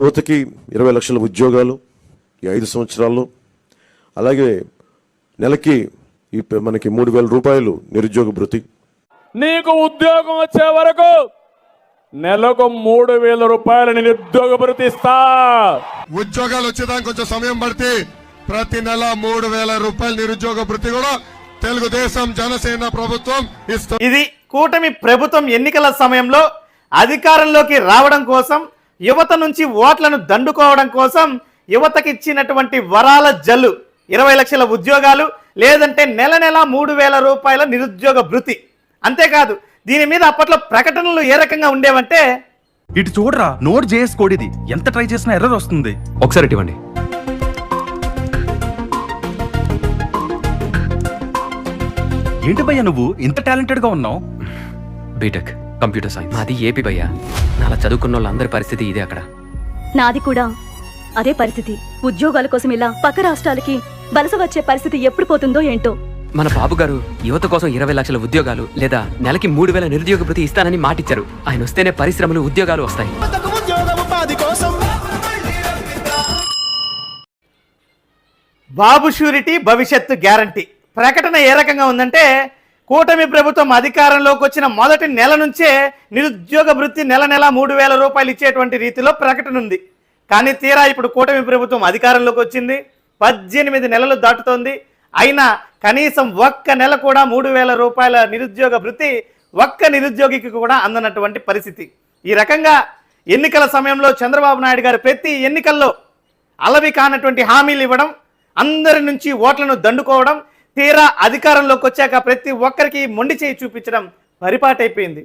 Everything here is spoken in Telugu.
యువతకి ఇరవై లక్షల ఉద్యోగాలు ఈ ఐదు సంవత్సరాల్లో. అలాగే నెలకి ఈ మనకి మూడు వేల రూపాయలు నిరుద్యోగ భృతి. నీకు ఉద్యోగం వచ్చే వరకు నెలకు మూడు వేల రూపాయల నిరుద్యోగ భృతి ఇస్తా. ఉద్యోగాలు వచ్చేదానికి కొంచెం సమయం పడితే ప్రతి నెల మూడు వేల రూపాయల నిరుద్యోగ భృతి కూడా తెలుగుదేశం జనసేన ప్రభుత్వం ఇస్తుంది ఇది కూటమి ప్రభుత్వం ఎన్నికల సమయంలో అధికారంలోకి రావడం కోసం యువత నుంచి ఓట్లను దండుకోవడం కోసం యువతకి ఇచ్చినటువంటి వరాల జల్లు ఇరవై లక్షల ఉద్యోగాలు లేదంటే నెల నెల మూడు వేల రూపాయల నిరుద్యోగ భృతి. అంతేకాదు దీని మీద అప్పట్లో ప్రకటనలు ఏ రకంగా ఉండేవంటే ఇటు చూడరా నోట్ జేఎస్ కోడ్ ఇది ఎంత ట్రై చేసినా ఎర్రర్ వస్తుంది. ఒకసారి ఇవ్వండి. ఏంటి భయ్యా నువ్వు ఇంత టాలెంటెడ్గా ఉన్నావు? బీటెక్. Computer science. మాది ఏపీ భయ్యా. నాలా చదువుకున్న వాళ్ళందరి పరిస్థితి ఇదే అక్కడ. నాది కూడా అదే పరిస్థితి. ఉద్యోగాల కోసం ఇలా పక్క రాష్ట్రాలకి వలస వచ్చే పరిస్థితి ఎప్పుడు పోతుందో ఏంటో. మన బాబు గారు యువత కోసం ఇరవై లక్షల ఉద్యోగాలు లేదా నెలకి మూడు వేల నిరుద్యోగ భృతి ఇస్తానని మాటిచ్చారు. ఆయన వస్తేనే పరిశ్రమలు ఉద్యోగాలు వస్తాయి. బాబు షూరిటీ భవిష్యత్తు గ్యారంటీ. ప్రకటన ఏ రకంగా ఉందంటే కూటమి ప్రభుత్వం అధికారంలోకి వచ్చిన మొదటి నెల నుంచే నిరుద్యోగ వృత్తి నెల నెల మూడు వేల రూపాయలు ఇచ్చేటువంటి రీతిలో ప్రకటన ఉంది. కానీ తీరా ఇప్పుడు కూటమి ప్రభుత్వం అధికారంలోకి వచ్చింది. పద్దెనిమిది నెలలు దాటుతోంది. అయినా కనీసం ఒక్క నెల కూడా మూడు వేల రూపాయల నిరుద్యోగ వృత్తి ఒక్క నిరుద్యోగికి కూడా అందనటువంటి పరిస్థితి. ఈ రకంగా ఎన్నికల సమయంలో చంద్రబాబు నాయుడు గారు ప్రతి ఎన్నికల్లో అలవి కానటువంటి హామీలు ఇవ్వడం అందరి నుంచి ఓట్లను దండుకోవడం తీరా అధికారంలోకి వచ్చాక ప్రతి ఒక్కరికి మొండి చేయి చూపించడం పరిపాటైపోయింది.